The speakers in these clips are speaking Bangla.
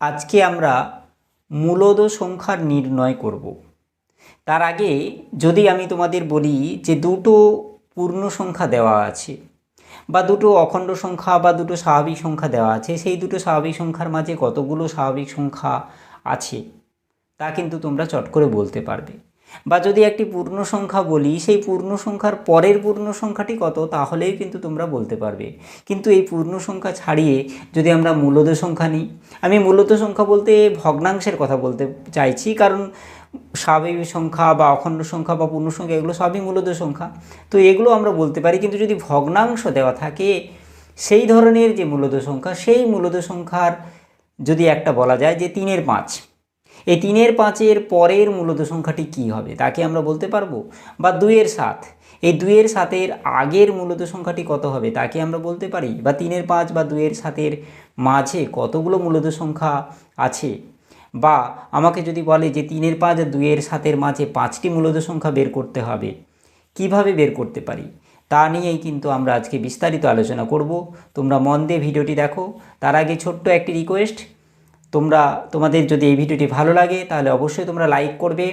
আজকে আমরা মূলদ সংখ্যার নির্ণয় করব। তার আগে যদি আমি তোমাদের বলি যে দুটো পূর্ণ সংখ্যা দেওয়া আছে বা দুটো অখণ্ড সংখ্যা বা দুটো স্বাভাবিক সংখ্যা দেওয়া আছে, সেই দুটো স্বাভাবিক সংখ্যার মাঝে কতগুলো স্বাভাবিক সংখ্যা আছে তা কিন্তু তোমরা চট করে বলতে পারবে। বা যদি একটি পূর্ণ সংখ্যা বলি, সেই পূর্ণ সংখ্যার পরের পূর্ণ সংখ্যাটি কত? তাহলেই কিন্তু তোমরা বলতে পারবে। কিন্তু এই পূর্ণ সংখ্যা ছাড়িয়ে যদি আমরা মূলদ সংখ্যা নিই, আমি মূলত সংখ্যা বলতে ভগ্নাংশের কথা বলতে চাইছি, কারণ স্বাভাবিক সংখ্যা বা অখণ্ড সংখ্যা বা পূর্ণ সংখ্যা, এগুলো সবই মূলদ সংখ্যা। তো এগুলো আমরা বলতে পারি, কিন্তু যদি ভগ্নাংশ দেওয়া থাকে, সেই ধরনের যে মূলদ সংখ্যা, সেই মূলদ সংখ্যার যদি একটা বলা যায় যে তিনের পাঁচ। এই তিনের পাঁচের পরের মূলত সংখ্যাটি কি হবে? তাকে আমরা বলতে পারব? বা দুইয়ের সাত। এই দুইয়ের সাতের আগের মূলত সংখ্যাটি কত হবে? তাকে আমরা বলতে পারি, বা তিনের পাঁচ বা দুইয়ের সাতের মাঝে কতগুলো মূলত সংখ্যা আছে? বা আমাকে যদি বলে যে তিনের পাঁচ আর দুইয়ের সাতের মাঝে পাঁচটি মূলত সংখ্যা বের করতে হবে, কীভাবে বের করতে পারি? তা নিয়েই কিন্তু আমরা আজকে বিস্তারিত আলোচনা করব। তোমরা মন দিয়ে ভিডিওটি দেখো। তার আগে ছোট্ট একটি রিকোয়েস্ট তোমরা, তোমাদের যদি এই ভিডিওটি ভালো লাগে, তাহলে অবশ্যই তোমরা লাইক করবে,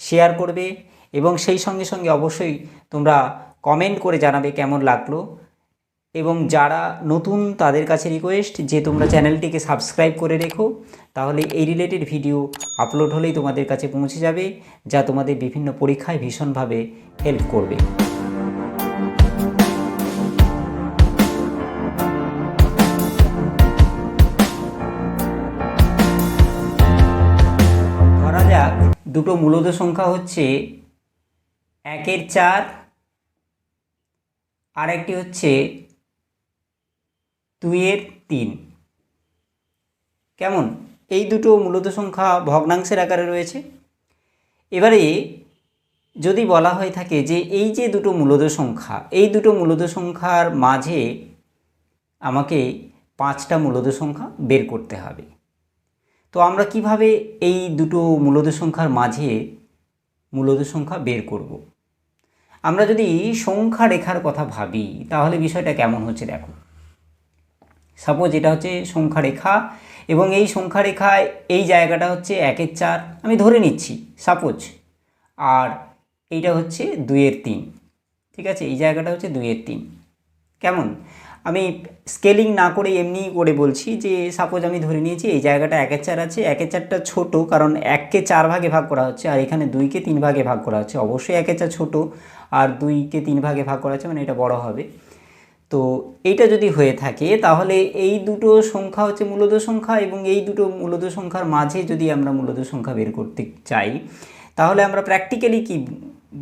শেয়ার করবে এবং সেই সঙ্গে সঙ্গে অবশ্যই তোমরা কমেন্ট করে জানাবে কেমন লাগল। এবং যারা নতুন, তাদের কাছে রিকোয়েস্ট যে তোমরা চ্যানেলটিকে সাবস্ক্রাইব করে রেখো, তাহলে এই রিলেটেড ভিডিও আপলোড হলেই তোমাদের কাছে পৌঁছে যাবে, যা তোমাদের বিভিন্ন পরীক্ষায় ভীষণভাবে হেল্প করবে। দুটো মূলদ সংখ্যা হচ্ছে একের চার আর একটি হচ্ছে দুইয়ের তিন। কেমন? এই দুটো মূলত সংখ্যা ভগ্নাংশের আকারে রয়েছে। এবারে যদি বলা হয়ে থাকে যে এই যে দুটো মূলত সংখ্যা, এই দুটো মূলত সংখ্যার মাঝে আমাকে পাঁচটা মূলত সংখ্যা বের করতে হবে। তো আমরা কীভাবে এই দুটো মূলদ সংখ্যার মাঝে মূলদ সংখ্যা বের করব। আমরা যদি সংখ্যা রেখার কথা ভাবি, তাহলে বিষয়টা কেমন হচ্ছে দেখো। সাপোজ এটা হচ্ছে সংখ্যা রেখা, এবং এই সংখ্যা রেখায় এই জায়গাটা হচ্ছে একের চার, আমি ধরে নিচ্ছি সাপোজ আর এইটা হচ্ছে দুইয়ের তিন, ঠিক আছে? এই জায়গাটা হচ্ছে দুইয়ের তিন, কেমন? আমি স্কেলিং না করে এমনি করে বলছি যে সাপোজ আমি ধরে নিয়েছি এই জায়গাটা একের চার আছে একের চারটা ছোট, কারণ এককে চার ভাগে ভাগ করা হচ্ছে আর এখানে দুইকে তিন ভাগে ভাগ করা হচ্ছে। অবশ্যই একের চার ছোটো আর দুইকে তিন ভাগে ভাগ করা হচ্ছে মানে এটা বড় হবে। তো এইটা যদি হয়ে থাকে, তাহলে এই দুটো সংখ্যা হচ্ছে মূলত সংখ্যা এবং এই দুটো মূলত সংখ্যার মাঝে যদি আমরা মূলত সংখ্যা বের করতে চাই, তাহলে আমরা প্র্যাকটিক্যালি কি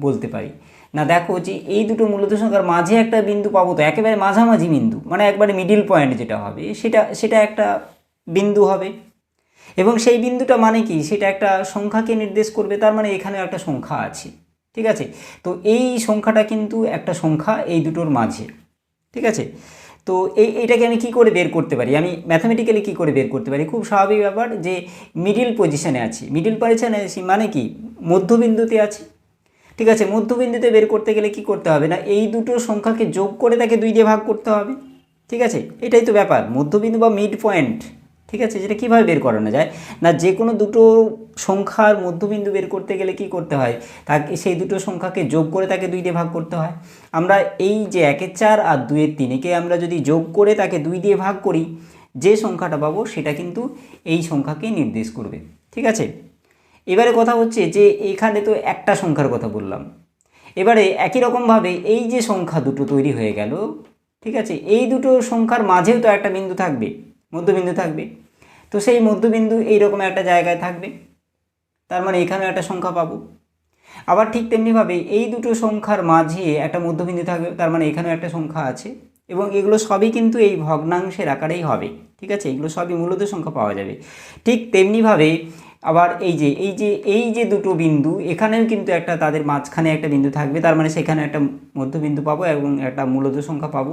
বলতে পারি? না, দেখো যে এই দুটো মূলত সংখ্যার মাঝে একটা বিন্দু পাবো তো, একেবারে মাঝামাঝি বিন্দু মানে একবারে মিডিল পয়েন্ট যেটা হবে, সেটা সেটা একটা বিন্দু হবে। এবং সেই বিন্দুটা মানে কি? সেটা একটা সংখ্যাকে নির্দেশ করবে, তার মানে এখানেও একটা সংখ্যা আছে, ঠিক আছে? তো এই সংখ্যাটা কিন্তু একটা সংখ্যা এই দুটোর মাঝে, ঠিক আছে? তো এই এটাকে আমি কি করে বের করতে পারি? আমি ম্যাথামেটিক্যালি কি করে বের করতে পারি? খুব স্বাভাবিক ব্যাপার যে মিডিল পজিশনে আছি। মিডিল পজিশনে আছি মানে কি? মধ্যবিন্দুতে আছি ঠিক আছে, মধ্যবিন্দুতে বের করতে গেলে কি করতে হবে না? এই দুটো সংখ্যাকে যোগ করে তাকে দুই দিয়ে ভাগ করতে হবে। ঠিক আছে, এটাই তো ব্যাপার। মধ্যবিন্দু বা মিড পয়েন্ট ঠিক আছে, যেটা কীভাবে বের করানো যায়? না যে কোনো দুটো সংখ্যার মধ্যবিন্দু বের করতে গেলে কি করতে হয়? তাকে, সেই দুটো সংখ্যাকে যোগ করে তাকে দুই দিয়ে ভাগ করতে হয়। আমরা এই যে একের চার আর দুইয়ের তিন, একে আমরা যদি যোগ করে তাকে দুই দিয়ে ভাগ করি, যে সংখ্যাটা পাবো সেটা কিন্তু এই সংখ্যাকে নির্দেশ করবে। ঠিক আছে? এবারে কথা হচ্ছে যে এখানে তো একটা সংখ্যার কথা বললাম। এবারে একই রকমভাবে এই যে সংখ্যা দুটো তৈরি হয়ে গেল, ঠিক আছে? এই দুটো সংখ্যার মাঝেও তো একটা বিন্দু থাকবে, মধ্যবিন্দু থাকবে। তো সেই মধ্যবিন্দু এইরকম একটা জায়গায় থাকবে, তার মানে এখানেও একটা সংখ্যা পাবো। আবার ঠিক তেমনিভাবে এই দুটো সংখ্যার মাঝে একটা মধ্যবিন্দু থাকবে, তার মানে এখানেও একটা সংখ্যা আছে এবং এগুলো সবই কিন্তু এই ভগ্নাংশের আকারেই হবে, ঠিক আছে? এগুলো সবই মূলত সংখ্যা পাওয়া যাবে। ঠিক তেমনিভাবে আবার এই যে এই যে এই যে দুটো বিন্দু, এখানেও কিন্তু একটা তাদের মাঝখানে একটা বিন্দু থাকবে, তার মানে সেখানে একটা মধ্যবিন্দু পাবো এবং একটা মূলত সংখ্যা পাবো।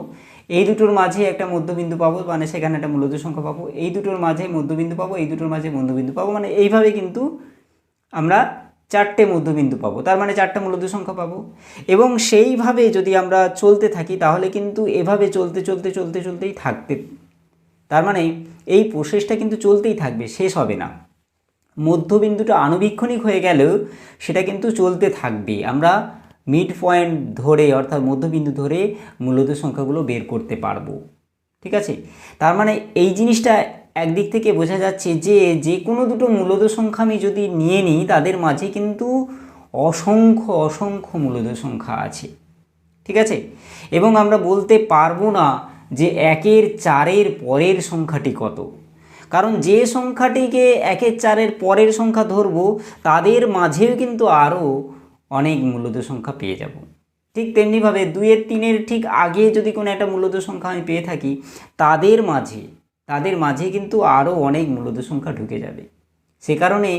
এই দুটোর মাঝে একটা মধ্যবিন্দু পাবো মানে সেখানে একটা মূলত সংখ্যা পাবো। এই দুটোর মাঝে মধ্যবিন্দু পাবো, এই দুটোর মাঝে মধ্যবিন্দু পাবো মানে এইভাবে কিন্তু আমরা চারটে মধ্যবিন্দু পাবো, তার মানে চারটে মূলত সংখ্যা পাবো। এবং সেইভাবে যদি আমরা চলতে থাকি, তাহলে কিন্তু এভাবে চলতে চলতে চলতে, চলতেই থাকতে, তার মানে এই প্রসেসটা কিন্তু চলতেই থাকবে, শেষ হবে না। মধ্যবিন্দুটা আনুবীক্ষণিক হয়ে গেলেও সেটা কিন্তু চলতে থাকবে। আমরা মিড পয়েন্ট ধরে অর্থাৎ মধ্যবিন্দু ধরে মূলত সংখ্যাগুলো বের করতে পারব। ঠিক আছে? তার মানে এই জিনিসটা একদিক থেকে বোঝা যাচ্ছে যে যে কোনো দুটো মূলদ সংখ্যা আমি যদি নিয়ে নিই, তাদের মাঝে কিন্তু অসংখ্য অসংখ্য মূলদ সংখ্যা আছে। ঠিক আছে? এবং আমরা বলতে পারব না যে একের চারের পরের সংখ্যাটি কত। কারণ যে সংখ্যাটিকে একের চারের পরের সংখ্যা ধরবো, তাদের মাঝেও কিন্তু আরও অনেক মূলত সংখ্যা পেয়ে যাব। ঠিক তেমনিভাবে দুইয়ের তিনের ঠিক আগে যদি কোনো একটা মূলত সংখ্যা আমি পেয়ে থাকি, তাদের মাঝে তাদের মাঝে কিন্তু আরও অনেক মূলত সংখ্যা ঢুকে যাবে। সে কারণে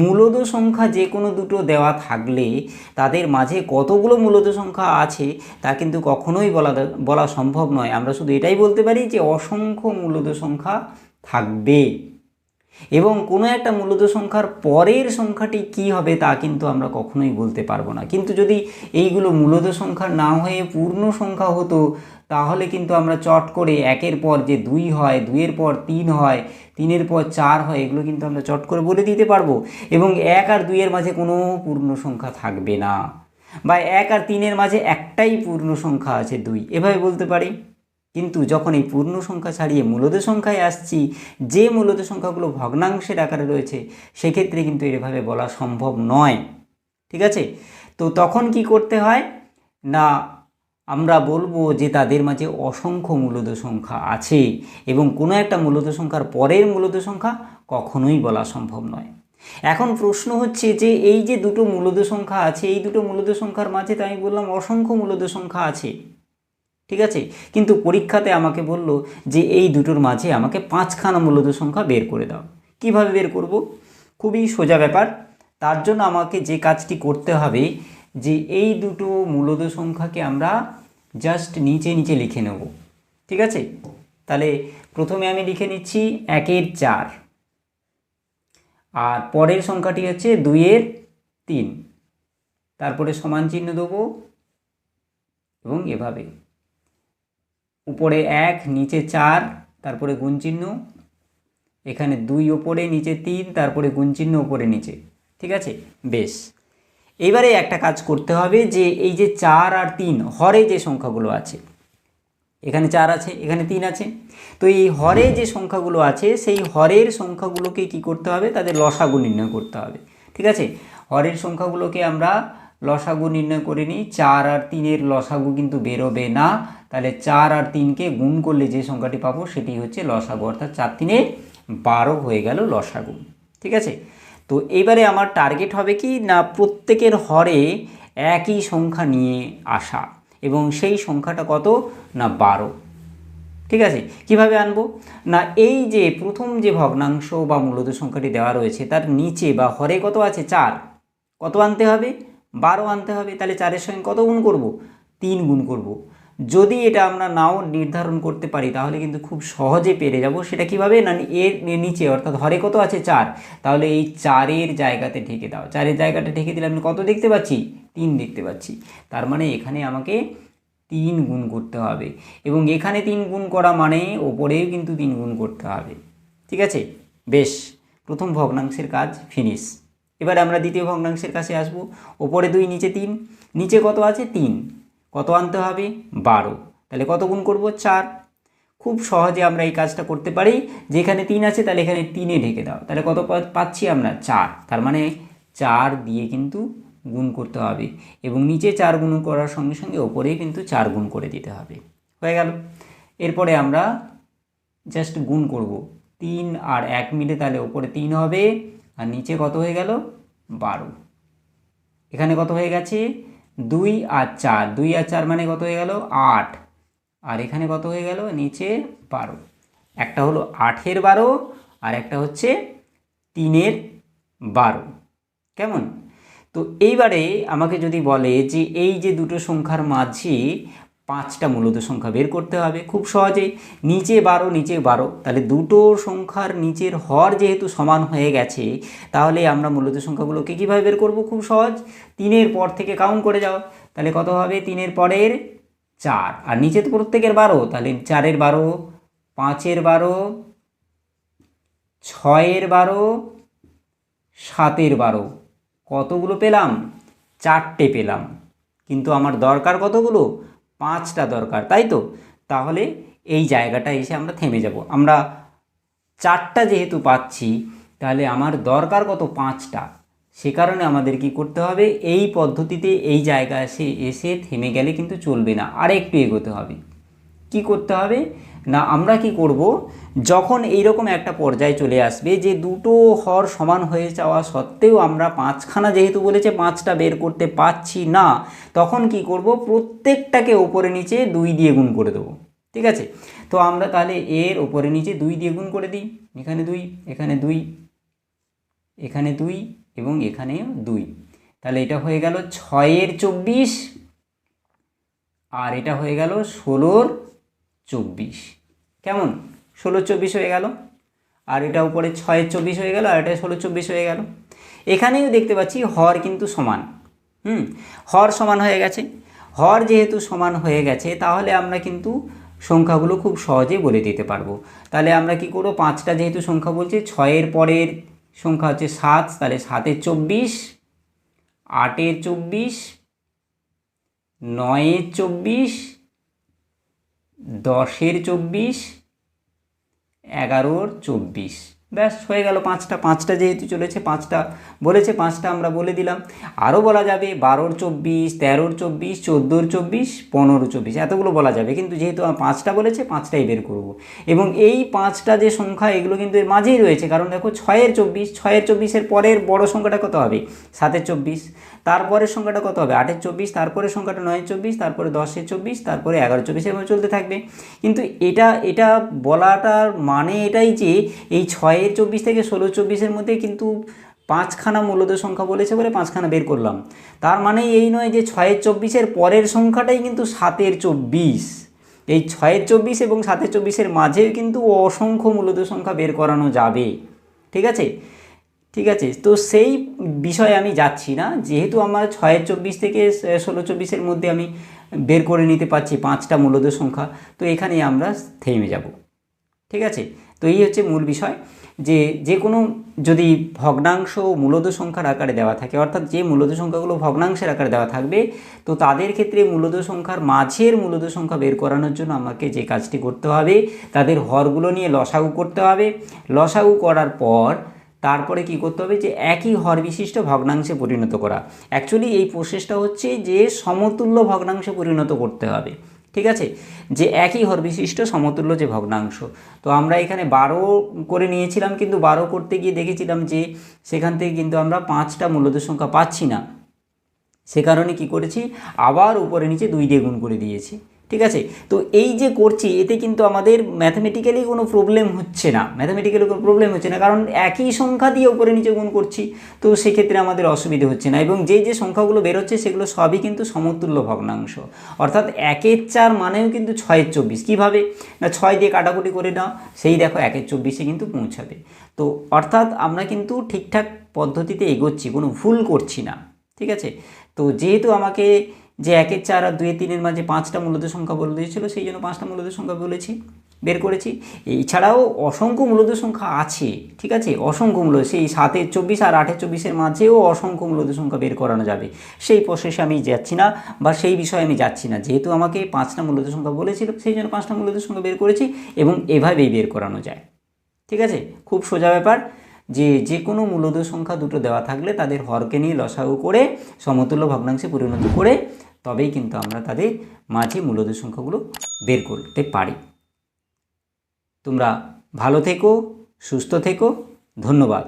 মূলত সংখ্যা যে কোনো দুটো দেওয়া থাকলে, তাদের মাঝে কতগুলো মূলত সংখ্যা আছে তা কিন্তু কখনোই বলা বলা সম্ভব নয়। আমরা শুধু এটাই বলতে পারি যে অসংখ্য মূলত সংখ্যা থাকবে। এবং কোনো একটা মূলত সংখ্যার পরের সংখ্যাটি কি হবে তা কিন্তু আমরা কখনোই বলতে পারব না। কিন্তু যদি এইগুলো মূলত সংখ্যা না হয়ে পূর্ণ সংখ্যা হতো, তাহলে কিন্তু আমরা চট করে একের পর যে দুই হয়, দুইয়ের পর তিন হয়, তিনের পর চার হয়, এগুলো কিন্তু আমরা চট করে বলে দিতে পারব। এবং এক আর দুইয়ের মাঝে কোনো পূর্ণ সংখ্যা থাকবে না। বা এক আর তিনের মাঝে একটাই পূর্ণ সংখ্যা আছে দুই। এভাবে বলতে পারি? কিন্তু যখন এই পূর্ণ সংখ্যা ছাড়িয়ে মূলদ সংখ্যায় আসছি, যে মূলদ সংখ্যাগুলো ভগ্নাংশের আকারে রয়েছে, সেক্ষেত্রে কিন্তু এভাবে বলা সম্ভব নয়। ঠিক আছে? তো তখন কি করতে হয়? না, আমরা বলব যে তাদের মাঝে অসংখ্য মূলদ সংখ্যা আছে এবং কোনো একটা মূলদ সংখ্যার পরের মূলদ সংখ্যা কখনোই বলা সম্ভব নয়। এখন প্রশ্ন হচ্ছে যে এই যে দুটো মূলদ সংখ্যা আছে, এই দুটো মূলদ সংখ্যার মাঝে তো আমি বললাম অসংখ্য মূলদ সংখ্যা আছে। ঠিক আছে? কিন্তু পরীক্ষাতে আমাকে বলল যে এই দুটোর মাঝে আমাকে পাঁচখানা মূলত সংখ্যা বের করে দাও। কীভাবে বের করব? খুবই সোজা ব্যাপার। তার জন্য আমাকে যে কাজটি করতে হবে, যে এই দুটো মূলত সংখ্যাকে আমরা জাস্ট নিচে নিচে লিখে নেব। ঠিক আছে? তাহলে প্রথমে আমি লিখে নিচ্ছি একের চার। আর পরের সংখ্যাটি হচ্ছে দুইয়ের তিন। তারপরে সমান চিহ্ন দেবো এবং এভাবে। উপরে এক, নিচে চার, তারপরে গুণ চিহ্ন এখানে দুই ওপরে, নিচে তিন, তারপরে গুণ চিহ্ন ওপরে, নিচে। ঠিক আছে? বেশ। এবারে একটা কাজ করতে হবে যে, এই যে চার আর তিন, হরে যে সংখ্যাগুলো আছে, এখানে চার আছে, এখানে তিন আছে। তো এই হরে যে সংখ্যাগুলো আছে, সেই হরের সংখ্যাগুলোকে কি করতে হবে? তাদের লসাগু নির্ণয় করতে হবে। ঠিক আছে? হরের সংখ্যাগুলোকে আমরা লসাগু নির্ণয় করে নিই। চার আর তিনের লসাগু কিন্তু বেরোবে না। তাহলে চার আর তিনকে গুণ করলে যে সংখ্যাটি পাবো সেটি হচ্ছে লসাগু, অর্থাৎ চার তিনে বারো হয়ে গেল লসাগু, ঠিক আছে? তো এবারে আমার টার্গেট হবে কি না প্রত্যেকের হরে একই সংখ্যা নিয়ে আসা এবং সেই সংখ্যাটা কত? না বারো, ঠিক আছে? কীভাবে আনব? না এই যে প্রথম যে ভগ্নাংশ বা মূলত সংখ্যাটি দেওয়া রয়েছে তার নিচে বা হরে কত আছে? চার, কত আনতে হবে? বারো আনতে হবে, তাহলে চারের সঙ্গে কত গুণ করব? তিন গুণ করব। যদি এটা আমরা নাও নির্ধারণ করতে পারি, তাহলে কিন্তু খুব সহজে পেরে যাব। সেটা কীভাবে? না, এর নিচে, অর্থাৎ হরে কত আছে? চার। তাহলে এই চারের জায়গাতে ঢেকে দাও। চারের জায়গাটা ঢেকে দিলে আমি কত দেখতে পাচ্ছি? তিন দেখতে পাচ্ছি। তার মানে এখানে আমাকে তিন গুণ করতে হবে। এবং এখানে তিন গুণ করা মানে ওপরেও কিন্তু তিন গুণ করতে হবে। ঠিক আছে? বেশ। প্রথম ভগ্নাংশের কাজ ফিনিশ এবার আমরা দ্বিতীয় ভগ্নাংশের কাছে আসব। ওপরে দুই, নিচে তিন। নিচে কত আছে? তিন। কত আনতে হবে? বারো। তাহলে কত গুণ করব? চার। খুব সহজে আমরা এই কাজটা করতে পারি। যেখানে তিন আছে, তাহলে এখানে তিনে ঢেকে দাও। তাহলে কত পাচ্ছি আমরা? চার। তার মানে চার দিয়ে কিন্তু গুণ করতে হবে। এবং নিচে চার গুণ করার সঙ্গে সঙ্গে ওপরেই কিন্তু চার গুণ করে দিতে হবে। হয়ে গেল। এরপরে আমরা জাস্ট গুণ করব। তিন আর এক মিলে তাহলে ওপরে তিন হবে। আর নিচে কত হয়ে গেল? বারো। এখানে কত হয়ে গেছে? দুই আর চার। দুই আর চার মানে কত হয়ে গেল? আট। আর এখানে কত হয়ে গেল? নিচে বারো। একটা হলো আটের বারো, আর একটা হচ্ছে তিনের বারো। কেমন? তো এইবারে আমাকে যদি বলে যে এই যে দুটো সংখ্যার মাঝে পাঁচটা মূলত সংখ্যা বের করতে হবে। খুব সহজেই নিচে বারো নিচে বারো। তাহলে দুটো সংখ্যার নিচের হর যেহেতু সমান হয়ে গেছে, তাহলে আমরা মূলত সংখ্যাগুলোকে কীভাবে বের করব? খুব সহজ। তিনের পর থেকে কাউন্ট করে যাও। তাহলে কত হবে? তিনের পরের চার। আর নিচে তো প্রত্যেকের বারো। তাহলে চারের বারো, পাঁচের বারো, ছয়ের বারো, সাতের বারো। কতগুলো পেলাম? চারটে পেলাম। কিন্তু আমার দরকার কতগুলো? পাঁচটা দরকার, তাই তো? তাহলে এই জায়গাটা এসে আমরা থেমে যাব। আমরা চারটা যেহেতু পাচ্ছি, তাহলে আমার দরকার কত পাঁচটা? সে কারণে আমাদের কি করতে হবে? এই পদ্ধতিতে এই জায়গা এসে এসে থেমে গেলে কিন্তু চলবে না। আর একটু এগোতে হবে। কি করতে হবে? না, আমরা কি করব? যখন এইরকম একটা পর্যায়ে চলে আসবে যে দুটো হর সমান হয়ে যাওয়া সত্ত্বেও আমরা পাঁচখানা যেহেতু বলেছে পাঁচটা বের করতে পারছি না, তখন কি করব? প্রত্যেকটাকে ওপরে নিচে দুই দিয়ে গুণ করে দেবো। ঠিক আছে? তো আমরা তাহলে এর ওপরে নিচে দুই দিয়ে গুণ করে দিই। এখানে দুই এখানে দুই এখানে দুই এবং এখানেও দুই। তাহলে এটা হয়ে গেল ছয়ের চব্বিশ আর এটা হয়ে গেল ষোলোর চব্বিশ। কেমন? ষোলো চব্বিশ হয়ে গেল। আর এটা উপরে ছয়ের চব্বিশ হয়ে গেল, আর এটা ষোলো চব্বিশ হয়ে গেল। এখানেও দেখতে পাচ্ছি হর কিন্তু সমান। হুম? হর সমান হয়ে গেছে। হর যেহেতু সমান হয়ে গেছে, তাহলে আমরা কিন্তু সংখ্যাগুলো খুব সহজে বলে দিতে পারব। তাহলে আমরা কি করব? পাঁচটা যেহেতু সংখ্যা বলছি, ছয়ের পরের সংখ্যা হচ্ছে সাত, তাহলে সাতের চব্বিশ, আটের চব্বিশ, নয়ের চব্বিশ দশের চব্বিশ এগারোর চব্বিশ। ব্যাস, হয়ে গেল পাঁচটা। পাঁচটা যেহেতু চলেছে, পাঁচটা বলেছে, পাঁচটা আমরা বলে দিলাম। আরও বলা যাবে বারোর চব্বিশ, তেরোর চব্বিশ, চোদ্দোর চব্বিশ পনেরো চব্বিশ, এতগুলো বলা যাবে। কিন্তু যেহেতু আমার পাঁচটা বলেছে, পাঁচটাই বের করব। এবং এই পাঁচটা যে সংখ্যা, এগুলো কিন্তু এর মাঝেই রয়েছে। কারণ দেখো, ছয়ের চব্বিশ, ছয়ের চব্বিশের পরের বড় সংখ্যাটা কত হবে? সাতের চব্বিশ। তারপরের সংখ্যাটা কত হবে? আটের চব্বিশ, তারপরের সংখ্যাটা নয়ের চব্বিশ, তারপরে দশের চব্বিশ, তারপরে এগারো চব্বিশ, এভাবে চলতে থাকবে। কিন্তু এটা এটা বলাটার মানে এটাই যে, এই ছয়ের চব্বিশ থেকে ষোলো চব্বিশের মধ্যে কিন্তু পাঁচখানা মূলদ সংখ্যা বলেছে বলে পাঁচখানা বের করলাম। তার মানে এই নয় যে ছয়ের চব্বিশের পরের সংখ্যাটাই কিন্তু সাতের চব্বিশ। এই ছয়ের চব্বিশ এবং সাতের চব্বিশের মাঝেও কিন্তু অসংখ্য মূলদ সংখ্যা বের করানো যাবে। ঠিক আছে? ঠিক আছে, তো সেই বিষয়ে আমি যাচ্ছি না। যেহেতু আমার ছয়ের চব্বিশ থেকে ষোলো চব্বিশের মধ্যে আমি বের করে নিতে পারছি পাঁচটা মূলদ সংখ্যা, তো এখানেই আমরা থেমে যাব। ঠিক আছে? তো এই হচ্ছে মূল বিষয়। যে যে কোনো যদি ভগ্নাংশ মূলত সংখ্যার আকারে দেওয়া থাকে, অর্থাৎ যে মূলত সংখ্যাগুলো ভগ্নাংশের আকারে দেওয়া থাকবে, তো তাদের ক্ষেত্রে মূলত সংখ্যার মাঝের মূলত সংখ্যা বের করানোর জন্য আমাকে যে কাজটি করতে হবে, তাদের হরগুলো নিয়ে লসাগু করতে হবে। লসাগু করার পর তারপরে কি করতে হবে যে, একই হর বিশিষ্ট ভগ্নাংশে পরিণত করা। অ্যাকচুয়ালি এই প্রসেসটা হচ্ছে যে, সমতুল্য ভগ্নাংশে পরিণত করতে হবে। ঠিক আছে? যে একই হর বিশিষ্ট সমতুল্য যে ভগ্নাংশ। তো আমরা এখানে বারো করে নিয়েছিলাম, কিন্তু বারো করতে গিয়ে দেখেছিলাম যে সেখান থেকে কিন্তু আমরা পাঁচটা মূলত সংখ্যা পাচ্ছি না। সে কারণে কি করেছি? আবার উপরে নিচে দুই দিয়ে গুণ করে দিয়েছি। ঠিক আছে? তো এই যে করছি, এতে কিন্তু আমাদের ম্যাথামেটিক্যালি কোনো প্রবলেম হচ্ছে না। ম্যাথামেটিক্যালি কোনো প্রবলেম হচ্ছে না, কারণ একই সংখ্যা দিয়ে উপরে নিচে গুণ করছি, তো সেক্ষেত্রে আমাদের অসুবিধে হচ্ছে না। এবং যে যে সংখ্যাগুলো বেরোচ্ছে, সেগুলো সবই কিন্তু সমতুল্য ভগ্নাংশ। অর্থাৎ একের চার মানেও কিন্তু ছয়ের চব্বিশ। কীভাবে? না, ছয় দিয়ে কাটাকুটি করে নাও, সেই দেখো একের চব্বিশে কিন্তু পৌঁছাবে। তো অর্থাৎ আমরা কিন্তু ঠিকঠাক পদ্ধতিতে এগোচ্ছি, কোনো ভুল করছি না। ঠিক আছে? তো যেহেতু আমাকে যে একের চার আর দুই তিনের মাঝে পাঁচটা মূলত সংখ্যা বলে দিয়েছিল, সেই জন্য পাঁচটা মূলত সংখ্যা বলেছি, বের করেছি। এছাড়াও অসংখ্য মূলত সংখ্যা আছে, ঠিক আছে? অসংখ্য মূলত সেই সাতের চব্বিশ আর আটের চব্বিশের মাঝেও অসংখ্য মূলত সংখ্যা বের করানো যাবে। সেই প্রসেসে আমি যাচ্ছি না, বা সেই বিষয়ে আমি যাচ্ছি না। যেহেতু আমাকে পাঁচটা মূলত সংখ্যা বলেছিল, সেই জন্য পাঁচটা মূলত সংখ্যা বের করেছি এবং এভাবেই বের করানো যায়। ঠিক আছে? খুব সোজা ব্যাপার যে যে কোনো মূলদ সংখ্যা দুটো দেওয়া থাকলে তাদের হরকে নিয়ে লসাগু করে, সমতুল্য ভগ্নাংশে পরিণত করে তবেই কিন্তু আমরা তাদের মাঝে মূলদ সংখ্যাগুলো বের করতে পারি। তোমরা ভালো থেকো, সুস্থ থেকো, ধন্যবাদ।